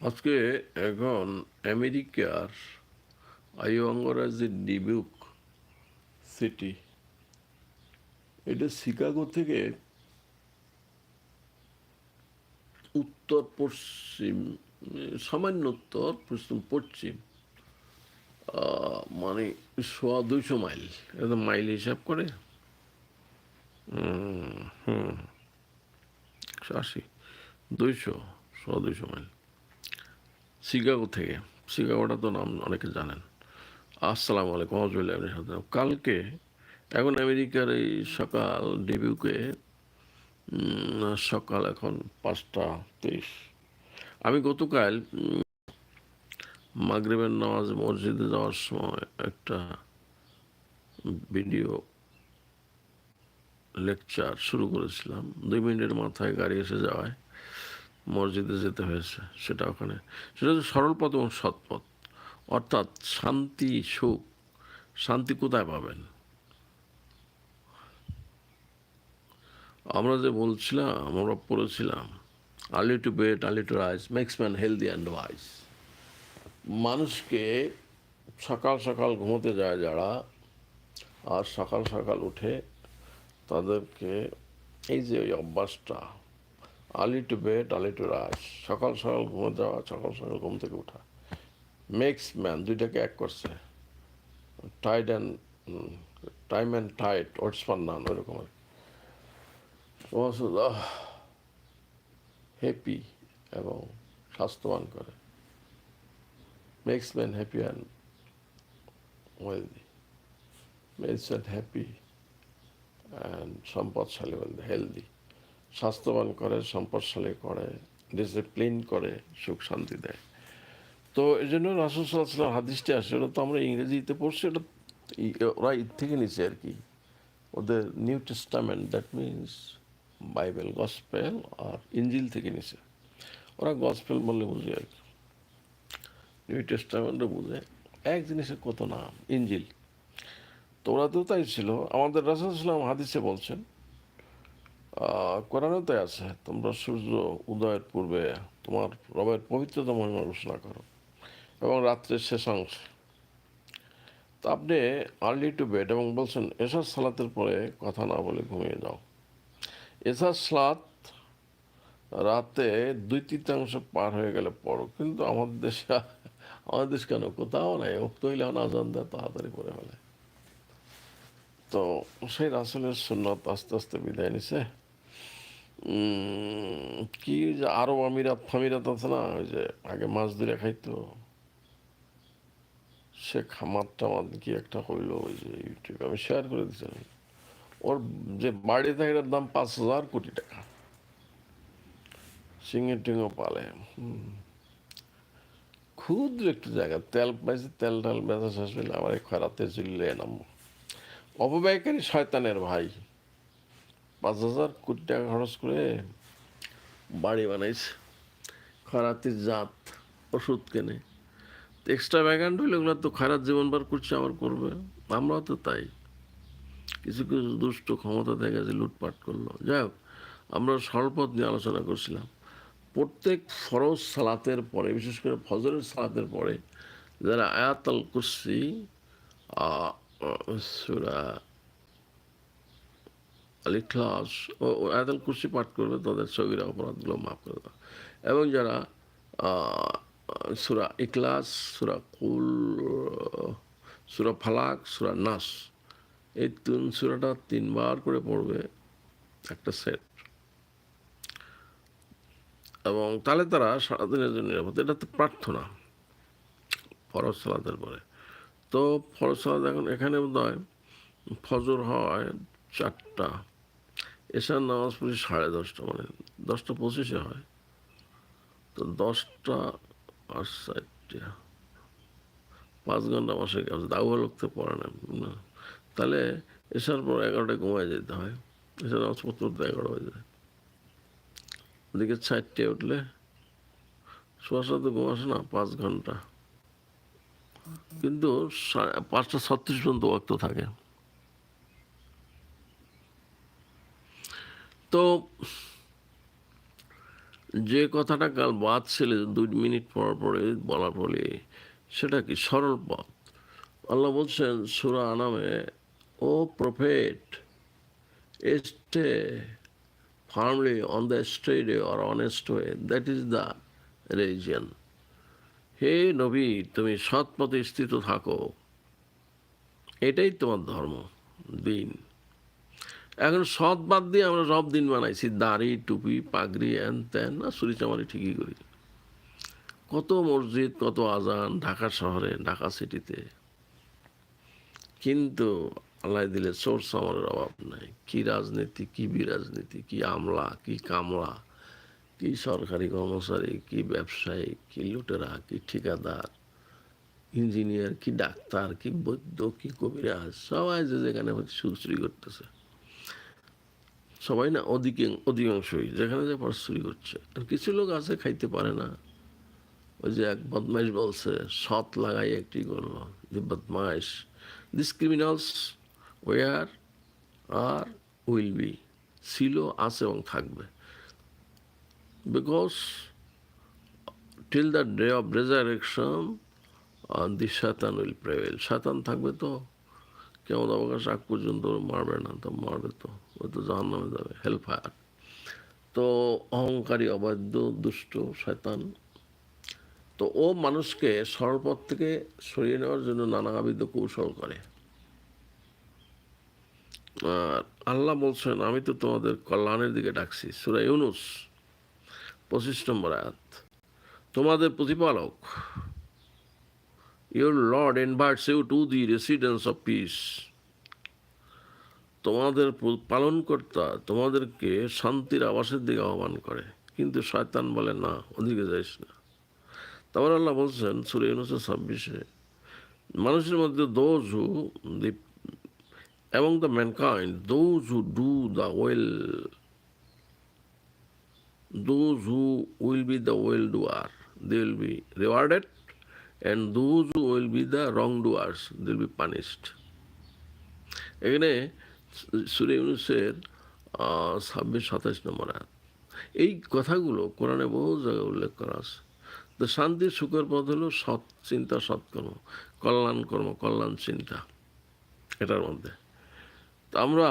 আজকে এখন আমেরিকার আয়ু অঙ্গরাজ্যের ডিবিউক সিটি এটা শিকাগো থেকে উত্তর পশ্চিম সামান্য উত্তর পশ্চিম পশ্চিম মানে সোয়া দুইশো মাইল। এটা মাইল হিসাব করে। হুম। একশো আশি, দুইশো, সোয়া দুইশো মাইল। শিকাগো থেকে। শিকাগোটা তো নাম অনেকে জানেন। আসসালামু আলাইকুম হজবুল্লাহ আপনি সাথে। কালকে এখন আমেরিকার এই সকাল ডিবিউকে সকাল এখন পাঁচটা তেইশ। আমি গতকাল, মাগরিবের নামাজ মসজিদে যাওয়ার সময় একটা ভিডিও লেকচার শুরু করেছিলাম। দুই মিনিটের মাথায় গাড়ি এসে যাওয়ায় মসজিদে যেতে হয়েছে সেটা ওখানে। সেটা হচ্ছে সরল পথ এবং সৎপথ। অর্থাৎ শান্তি, সুখ, শান্তি কোথায় পাবেন? আমরা যে বলছিলাম, আমরা পড়েছিলাম, early to bed, early to rise makes man healthy and wise. মানুষকে সকাল সকাল ঘুমোতে যায় যারা, আর সকাল সকাল উঠে তাদেরকে এই যে ওই অভ্যাসটা early to bed early to rise সকাল সকাল ঘুমো যাওয়া, সকাল সকাল ঘুম থেকে ওঠা। মেক্স ম্যান দুইটাকে এক করছে। Tide and time and tide waits for none ওইরকম আর হ্যাপি এবং স্বাস্থ্যবান করে। Makes man happy and wealthy makes man happy and সম্পদশালী হেলদি স্বাস্থ্যবান করে, সম্পদশালী করে ডিসিপ্লিন করে, সুখ শান্তি দেয়। তো এই জন্য রাসুল সাল্লাহ হাদিসটি আসে, ওটা তো আমরা ইংরেজিতে পড়ছি, ওটা ওরা ঈদ থেকে নিছে আর কি। ওদের New Testament that means Bible gospel আর ইঞ্জিল থেকে নিছে। ওরা গসপেল বললে বুঝে আর কি। নিউ টেস্টামেন্টও বুঝে। এক জিনিসের কত নাম? ইঞ্জিল তো ওরাতেও তাই ছিল। আমাদের রাসুল ইসলাম হাদিসে বলছেন কোরআনেও তাই আছে, তোমরা সূর্য উদয়ের পূর্বে তোমার রবের পবিত্রতা মহিমা ঘোষণা করো এবং রাত্রের শেষ অংশ। তো আপনি আর্লি টু বেড এবং বলছেন এসার সালাতের পরে কথা না বলে ঘুমিয়ে যাও। এসার সালাত রাতে দুই তৃতীয়াংশ পার হয়ে গেলে পড়ো, কিন্তু আমাদের দেশে, আমাদের দেশ কেন? কোথাও নাই হইলে আজান দেয় তাড়াতাড়ি করে ফেলে। তো সেই রাসুলের সুন্নত আস্তে আস্তে বিদায় নিছে। কি যে আরব আমিরাত ফামিরাত আছে না, ওই যে আগে মাছ ধরে খাইতো। সে খামার টামার কি একটা হইল, ওই যে ইউটিউবে আমি শেয়ার করে দিচ্ছিলাম ওর যে বাড়ি থাকে এটার দাম পাঁচ হাজার কোটি টাকা। সিঙ্গে টিঙ্গো পালে। ক্ষুদ্র একটু জায়গা, তেল পাইছে, তেল টাল বেচা শেষ হইলে আমার এই খরাতে চললে নামবো। অপব্যয়কারী শয়তানের ভাই। পাঁচ হাজার কোটি টাকা খরচ করে বাড়ি বানাইছে। খরাতির জাত, ওষুধ কেনে। এক্সট্রা ভ্যাগান্ড হইলে ওগুলো তো খারাপ জীবন বার করছে আমার করবে। আমরাও তো তাই। কিছু কিছু দুষ্ট ক্ষমতা দেখা গেছে লুটপাট করল। যাই হোক, আমরা সরলপথ নিয়ে আলোচনা করছিলাম। প্রত্যেক ফরজ সালাতের পরে, বিশেষ করে ফজরের সালাতের পরে, যারা আয়াতাল কুসি সুরা আল ও আয়াতাল কুসি পাঠ করবে, তাদের সগিরা অপরাধগুলো মাফ করে দেওয়া এবং যারা সুরা ইখলাস, সুরা কুল, সুরা ফালাক, সুরা নাস, এই তিন, সুরাটা তিনবার করে পড়বে একটা সেট। এবং তাহলে তারা সারাদিনের জন্য নিরাপদ। এটা তো প্রার্থনা, ফরজ সালাতের পরে। তো ফরজ সালাত এখন এখানে বোধ হয় ফজর হয় চারটা। এসার নামাজ পড়ি সাড়ে দশটা মানে দশটা পঁচিশে হয়। তো দশটা আর চারটে পাঁচ ঘণ্টা মাসে গেছে দাউ লোকতে পড়ে না। তাহলে এসার পর এগারোটায় ঘুমায় যেতে হয়। এসার নামাজ পড়তে পড়তে এগারো হয়ে যায়। ওদিকে চারটে উঠলে শোয়ার সাথে ঘুম আসে না? পাঁচ ঘণ্টা। কিন্তু পাঁচটা ছত্রিশ পর্যন্ত ওয়াক্ত থাকে। তো যে কথাটা কাল বাদ ছেলে দুই মিনিট পর পরে বলা পরে সেটা কি? সরল পথ। আল্লাহ বলছেন, সুরা আনামে, O prophet stay firmly, on the straight, or honest way, that is the religion. হে নবী, তুমি সৎ পথে স্থিত থাকো। এটাই তোমার ধর্ম, দিন। এখন সৎ বাদ দিয়ে আমরা সব দিন বানাইছি, দাড়ি, টুপি, পাগড়ি, এন ত্যান না, চুরি চামারি ঠিকই করি। কত মসজিদ, কত আজান, ঢাকা শহরে, ঢাকা সিটিতে। কিন্তু আল্লাহ দিলে সোর্স আমাদের অভাব নাই। কি রাজনীতি, কি বিরাজনীতি, কি আমলা, কি কামলা কি সরকারি কর্মচারী, কি ব্যবসায়ী, কি লুটেরা, কি ঠিকাদার, ইঞ্জিনিয়ার, কি ডাক্তার, কি বৈদ্য, কি কবিরাজ, সবাই যে যেখানে হচ্ছে চুরি করতেছে। সবাই না অধিকে, অধিকাংশই যেখানে যে পর চুরি করছে। আর কিছু লোক আছে খাইতে পারে না। ওই যে এক বদমাইশ বলছে, সৎ লাগাই একটি করল যে বদমাইশ this criminals were are will be ছিল, আছে এবং থাকবে। Because till the day of resurrection the Satan will prevail শাতান থাকবে তো? কেমন অবকাশ? আগ পর্যন্ত মারবে না, তো মারবে তো। ও তো জাহান নামে যাবে। হেল্প তো অহংকারী, অবাধ্য, দুষ্ট শয়তান। তো ও মানুষকে সরলপথ থেকে সরিয়ে নেওয়ার জন্য নানাবিধ কৌশল করে। আর আল্লাহ বলছেন, আমি তো তোমাদের কল্যাণের দিকে ডাকছি। সুরা ইউনুস। পঁচিশ নম্বর আয়াত। তোমাদের প্রতিপালক your lord invites you to the residence of peace তোমাদের পালনকর্তা তোমাদেরকে শান্তির আবাসের দিকে আহ্বান করে। কিন্তু শয়তান বলে, না, ওদিকে যাইস না। তারপর আল্লাহ বলছেন, সুরে উনিশশো ছাব্বিশে, মানুষের মধ্যে দোজ হু দি এবং the mankind those who do the well those who will be the well doer they will be rewarded, and those who will be the wrongdoers, they will be punished. এখানে সুরে ইউনুসের ছাব্বিশ, সাতাশ নম্বর আয়াত। এই কথাগুলো কোরআনে বহু জায়গায় উল্লেখ করা আছে। তো শান্তির সুখের পথ হলো সৎ চিন্তা সৎকর্ম কল্যাণ কর্ম, কল্যাণ চিন্তা, এটার মধ্যে। তো আমরা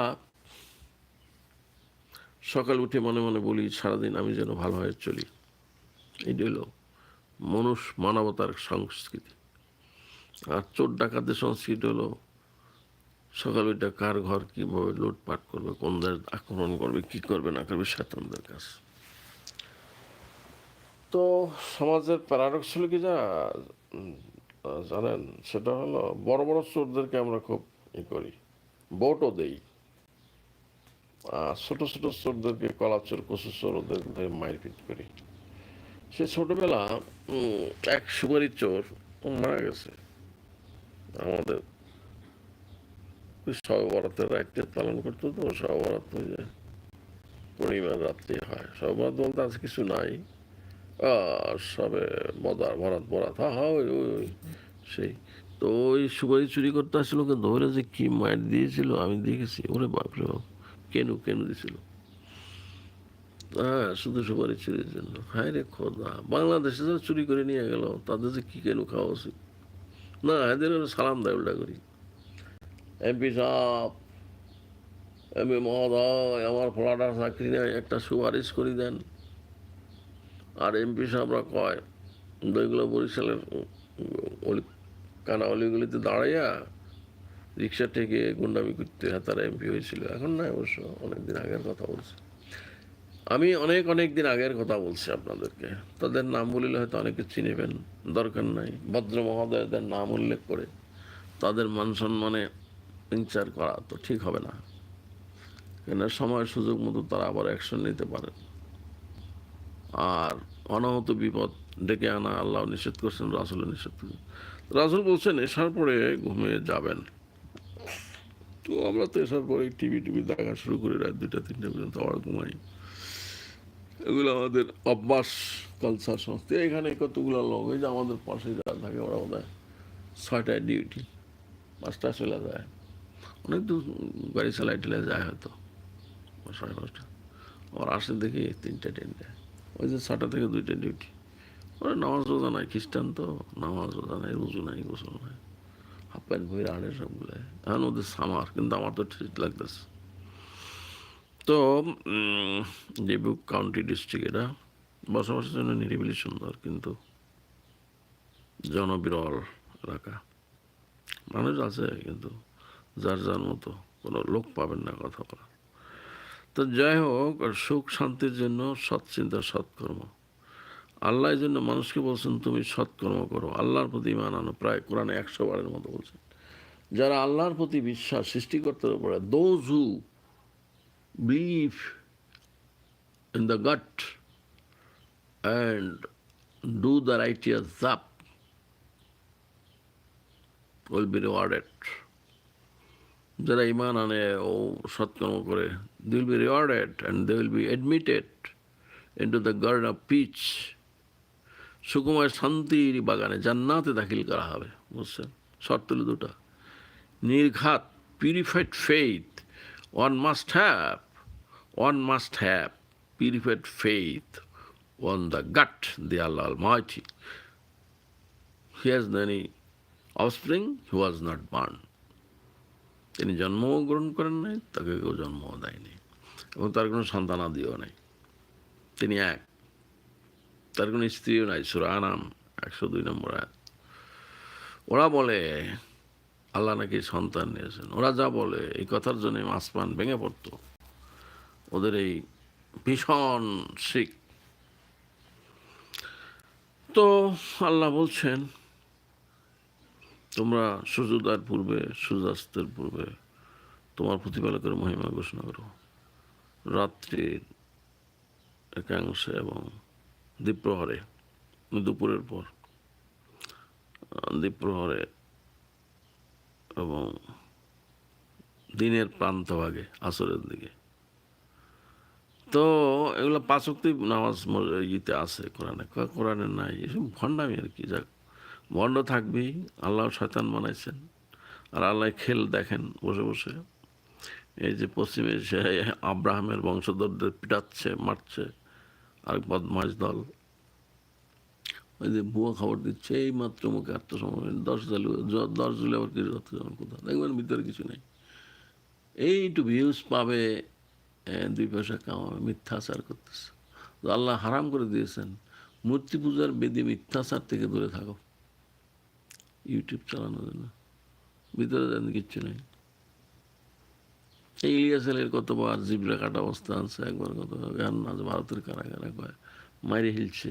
সকাল উঠে মনে মনে বলি, সারাদিন আমি যেন ভালো হয়ে চলি। এটি হলো মনুষ মানবতার সংস্কৃতি। আর চোর ডাকাতের সংস্কৃতি হলো, সকাল উঠে কার ঘর কীভাবে লুটপাট করবে, কোন আক্রমণ করবে, কি করবে, না করবে, শয়তানদের কাছে তো সমাজের প্যারাডক্স হলো কি যা? জানেন, সেটা হলো বড় বড় চোরদেরকে আমরা খুব ই করি ভোটও দেই। ছোট ছোট চোরদেরকে কলা চোর, কচু চোর ওদের মারপিট করি। সে ছোটবেলা এক সুপারি চোর মারা গেছে। আমাদের সবরাতের রাত্রে পালন করতো তো সবরাত হয়ে যায়। পূর্ণিমার রাত্রে হয়। সবরাত বলতে আজ কিছু নাই। সবে মদার ভরাত বরাত হা হা, ওই ওই ওই, সেই। তো ওই সুপারি চুরি করতে আসছিল ওকে ধরে যে কি মাইট দিয়েছিল, আমি দেখেছি। ওরে বাপরে বাপ। কেনু কেনু দিছিল? হ্যাঁ শুধু সুপারি চুরির জন্য। হায় রে খোদা, বাংলাদেশে যারা চুরি করে নিয়ে গেল, তাদের যে কি কেনু খাওয়া উচিত? না, এদের সালাম দেয়, উল্টা করি। এমপি সাহেব এমপি মহোদয়, আমার ফলাটার চাকরি নেই, একটা সুপারিশ করে দেন। আর এমপি সাহেবরা কয় ওইগুলো বরিশালের কানা অলিগুলিতে দাঁড়াইয়া রিক্সা থেকে গুন্ডামি করতে তারা এমপি হয়েছিল। এখন নয় অবশ্য অনেকদিন আগের কথা বলছি। আমি অনেক অনেক দিন আগের কথা বলছি আপনাদেরকে। তাদের নাম বলিলে হয়তো অনেকে চিনেবেন দরকার নাই। ভদ্র মহোদয়দের নাম উল্লেখ করে তাদের মান সম্মানে ইনচার করা তো ঠিক হবে না। কেন সময় সুযোগ মতো তারা আবার অ্যাকশন নিতে পারেন আর অনাহত বিপদ ডেকে আনা আল্লাহ নিষেধ করছেন, রাসুল নিষেধ করছেন। রাসুল বলছেন, এসার পরে ঘুমিয়ে যাবেন। তো আমরা তো এসার পরে টিভি টিভি দেখা শুরু করি, রাত দুইটা, তিনটা পর্যন্ত আবার ঘুমাই। এগুলো আমাদের অভ্যাস কালচার সংস্থা এখানে কতগুলো লোক, এই যে আমাদের পাশে যারা থাকে, ওরা বোধ হয় ছয়টায় ডিউটি পাঁচটায় চলে যায়। অনেক দূর গাড়ি চালাই টেলে যায় হয়তো সাড়ে পাঁচটা। আবার আসে দেখি তিনটে তিনটে। ওই যে ছটা থেকে দুইটা ডিউটি ওরা নামাজ রোজা নাই, খ্রিস্টান তো, নামাজ রোজা নাই, রুজু নাই, গোসল নাই। হাফ প্যান্ট বই আড়ে সবগুলো এখন ওদের সামার, কিন্তু আমার তো ঠিক লাগতেছে। তো ডিবুক কাউন্টি ডিস্ট্রিক্ট এটা, বসবাসের জন্য নিরিবিলি সুন্দর, কিন্তু জনবিরল এলাকা। মানুষ আছে, কিন্তু যার যার মতো কোনো লোক পাবেন না কথা বলা তো যাই হোক, সুখ শান্তির জন্য সৎ সৎচিন্তা সৎকর্ম আল্লাহ জন্য মানুষকে বলছেন, তুমি সৎকর্ম করো। আল্লাহর প্রতি ইমান আনো। প্রায় কোরআনে একশো বারের মতো বলছেন। যারা আল্লাহর প্রতি বিশ্বাস, সৃষ্টিকর্তার উপরে those who believe in the God and do the righteous জাপ উইল বি রিওয়ার্ডেড যারা ইমান আনে ও সৎকর্ম করে they will be rewarded and they will be admitted into the garden of peace Sukumar শান্তির বাগানে জান্নাতে দাখিল করা হবে, বুঝছেন? শর্ত দুটা। নির্ঘাত purified faith one must have one must have purified faith on the god the Allah mighty he has any offspring he was not born তিনি জন্মও গ্রহণ করেন নাই, তাকে কেউ জন্মও দেয়নি। এবং তার কোনো সন্তানাদিও নেই। তিনি এক। তার কোনো স্ত্রীও নাই, সুরা নাম একশো দুই নম্বর আয়াত। ওরা বলে, আল্লাহ নাকি সন্তান নিয়েছেন। ওরা যা বলে, এই কথার জন্য আসমান ভেঙে পড়তো। ওদের এই ভীষণ শিখ। তো আল্লাহ বলছেন, তোমরা সূর্যোদয়ের পূর্বে সূর্যাস্তের পূর্বে তোমার প্রতিপালকের মহিমা ঘোষণা করো। রাত্রির একাংশে এবং দ্বীপ্রহরে দুপুরের পর। দ্বীপ্রহরে এবং দিনের প্রান্তভাগে, আসরের দিকে। তো এগুলো পাঁচক্তি নামাজ ইতে আছে কোরআনে। কোরআনে নাই, এসব ভণ্ডামি আর কি, যাক। ভণ্ড থাকবেই আল্লাহ শয়তান বানাইছেন। আর আল্লাহ খেল দেখেন বসে বসে। এই যে পশ্চিমে সে আব্রাহামের বংশধরদের পিটাচ্ছে, মারছে। আর বদমাস দল ওই যে ভুয়া খবর দিচ্ছে এই মাত্র মুখে আত্মসমর্পণ দশ জালু দশ জুলে আবার কিছু আত্মসমর্পণ কোথাও। দেখবেন ভিতরে কিছু নেই। এইটু ভিউজ পাবে দুই পয়সা কামাবে, মিথ্যাচার করতেছে। আল্লাহ হারাম করে দিয়েছেন। মূর্তি পূজার বেদি মিথ্যাচার থেকে দূরে থাকো। ইউটিউব চালানোর জন্য ভিতরে যেন, কিচ্ছু নেই। এই ইলিয়াস আলীর কতবার জিবরা কাটা অবস্থা আছে একবার কত গান আজ ভারতের কারাগারে কয়, মাইরে হিলছে।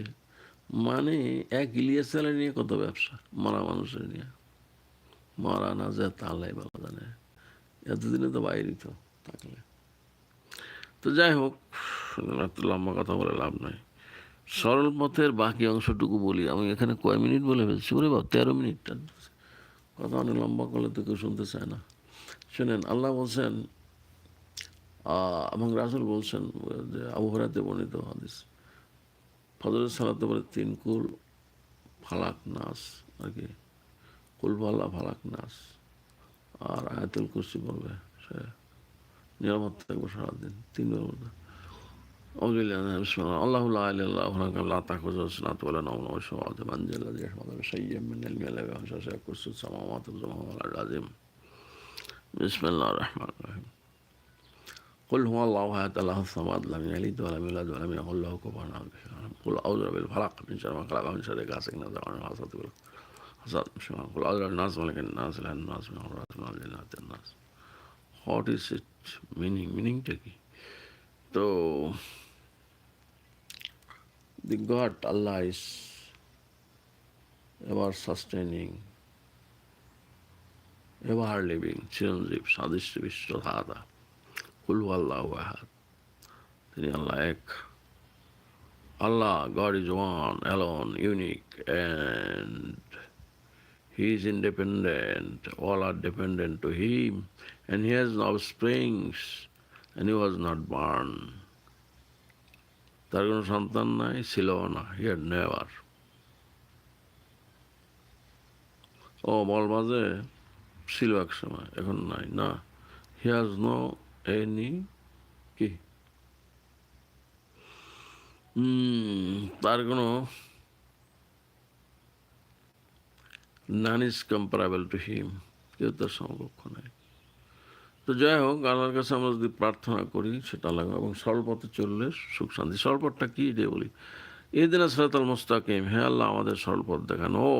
মানে এক ইলিয়াস আলী নিয়ে কত ব্যবসা, মারা মানুষের নিয়ে। মারা না যে তাহলে বাবা জানে। এতদিনে তো বাইরে তো থাকলে। তো যাই হোক লম্বা কথা বলে লাভ নাই। সরল পথের বাকি অংশটুকু বলি, আমি এখানে কয় মিনিট বলে ফেলছি? বলে বাবা, তেরো মিনিট কথা অনেক লম্বা করলে তো কেউ শুনতে চায় না। শুনেন, আল্লাহ বলছেন এবং রাসুল বলছেন, যে আবহাওয়াতে বর্ণিত হাদিস। ফজরের সালাতে বলে তিন কুল ফালাক নাস, আর কি কুলবাল্লা ফালাক নাস। আর আয়াতুল কুসি বলবে সে নিরাপদ থাকবে সারাদিন, তিন আল্লাহ আল্লাহ বলে রহমান রহিম। قل هو الله أحد الله الصمد لم يلد ولم يولد ولم يكن له كفوا أحد قل أعوذ برب الفلق من شر ما خلق من شر غاسق إذا وقب من حسد حسد قل أعوذ برب الناس ملك الناس إله الناس من أمراض من الجنات الناس What is it meaning? Meaning টা কি তো the God Allah is ever sustaining, ever living, চিরঞ্জীব সাদৃশ্য বিশ্ব ধাতা কুল আল্লাহ আহাদ তিনি আল্লাহ এক Allah, God is one, alone, unique, and He is independent. All are dependent to Him, and He has no springs, and He was not born. তার কোনো সন্তান নাই ছিল না হিয়ার নেওয়ার ও বলবা যে ছিল এক সময় এখন নাই না হি হ্যাজ নো এনি কি তার কোনো none is comparable to him কেউ তার সমকক্ষ নাই। তো যাই হোক, আল্লাহর কাছে আমরা যদি প্রার্থনা করি, সেটা লাগবে এবং সরল পথে চললে সুখ শান্তি। সরল পথটা কী যে বলি? এই দিন আসরাতাল মুস্তাকিম, হে আল্লাহ, আমাদের সরল পথ দেখান। O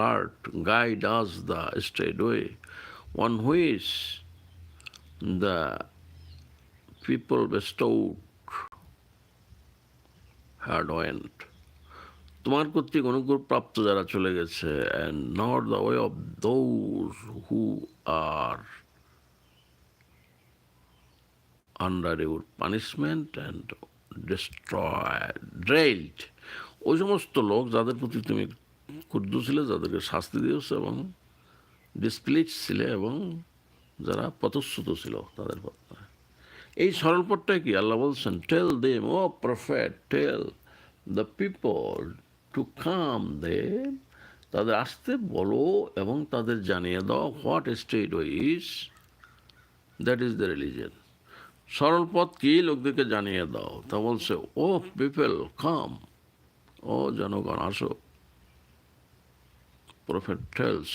lord guide us the straight way one whose the people bestowed had went তোমার কর্তৃক অনুগ্রহ প্রাপ্ত যারা চলে গেছে and not the way of those who are under your punishment and destroy derailed ওই সমস্ত লোক যাদের প্রতি তুমি ক্ষুদ্র ছিলে, যাদেরকে শাস্তি দিয়েছ এবং ডিসপ্লিট ছিলে এবং যারা পথশ্রুত ছিল তাদের পথে এই সরল পথটা কি? আল্লাহ বলছেন tell them O prophet tell the people to come they তাদের আসতে বলো এবং তাদের জানিয়ে দাও what straight is that is the religion সরল পথ কি? লোকদেরকে জানিয়ে দাও। তা বলছে ও পিপল কাম ও জনগণ, আসো। Prophet tells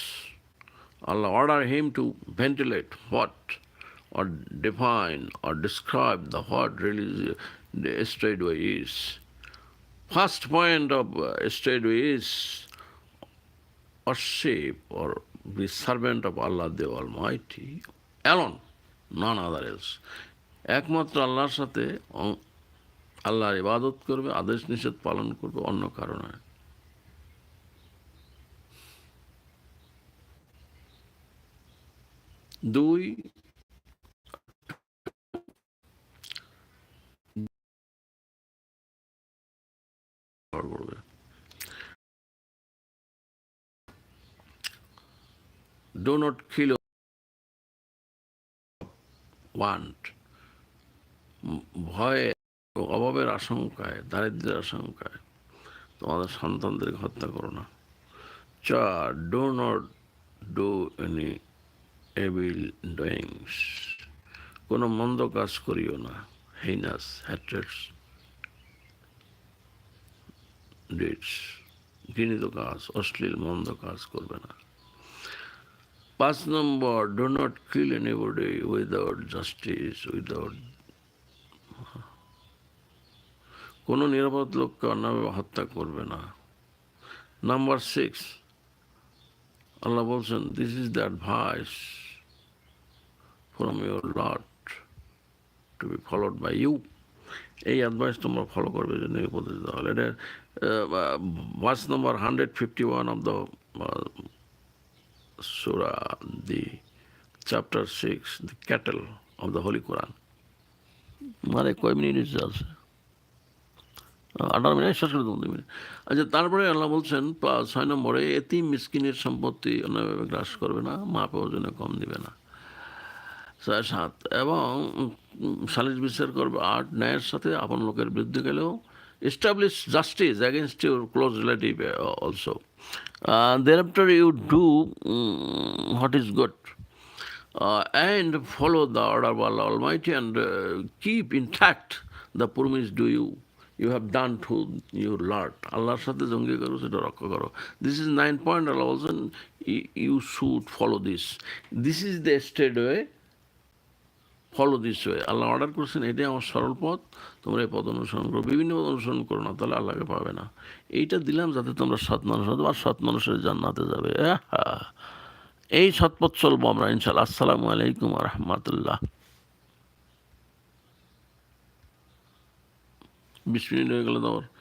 Allah order him to ventilate what or define or describe the what really the straightway is. First point of uh, straightway is worship or be servant of Allah the Almighty alone, none other else. একমাত্র আল্লাহর সাথে আল্লাহর ইবাদত করবে আদেশ নিষেধ পালন করবে অন্য কারণে দুই ডো নট কিল ওয়ান্ট ভয়ে অভাবের আশঙ্কায় দারিদ্রের আশঙ্কায় তোমাদের সন্তানদেরকে হত্যা করো না। চার do not do any evil doings কোনো মন্দ কাজ করিও না হেইনাস হ্যাট্রেটস ডিটস ঘৃণিত কাজ, অশ্লীল মন্দ কাজ করবে না। পাঁচ নম্বর do not kill anybody without justice without কোনো নিরাপদ লোককে অন্যভাবে হত্যা করবে না। নাম্বার সিক্স আল্লাহ বলছেন this is the advice from your lord to be followed by you এই অ্যাডভাইস তোমরা ফলো করবে জন্য উপদেশ দেওয়া হলো। এটা verse number hundred fifty one of the Surah the chapter six the cattle of the holy Quran মানে কয় মিনিট আছে? আঠারো মিনিট শেষ করে দেবো মিনিট। আচ্ছা তারপরে আল্লাহ বলছেন ছয় নম্বরে এতি মিসকিনের সম্পত্তি অন্যভাবে গ্রাস করবে না মা প্রয়োজনে কম দিবে না। ছয় সাত। এবং সালিশ বিচার করবে আট ন্যায়ের সাথে আপন লোকের বিরুদ্ধে গেলেও establish justice against your close relative also there after you do what is good uh, and follow the order of Allah Almighty and uh, keep intact the promise do you. You have done to your Lord. আল্লাহর সাথে জঙ্গি করো সেটা রক্ষা করো। This is nine point Allah বলছেন you should follow this this is the straight way follow this way Allah order করছেন, এটাই আমার সরল পথ। তোমরা এই পথ অনুসরণ করো। বিভিন্ন পথ অনুসরণ করো না, তাহলে আল্লাহকে পাবে না। এইটা দিলাম যাতে তোমরা সৎ মানুষ হতো আর সৎ মানুষের জান্নাতে যাবে। আহা। এই সৎপথ চলবো আমরা ইনশাল্লাহ আসসালামু আলাইকুম রহমতুল্লাহ। বিশ মিনিট হয়ে গেল তোমার।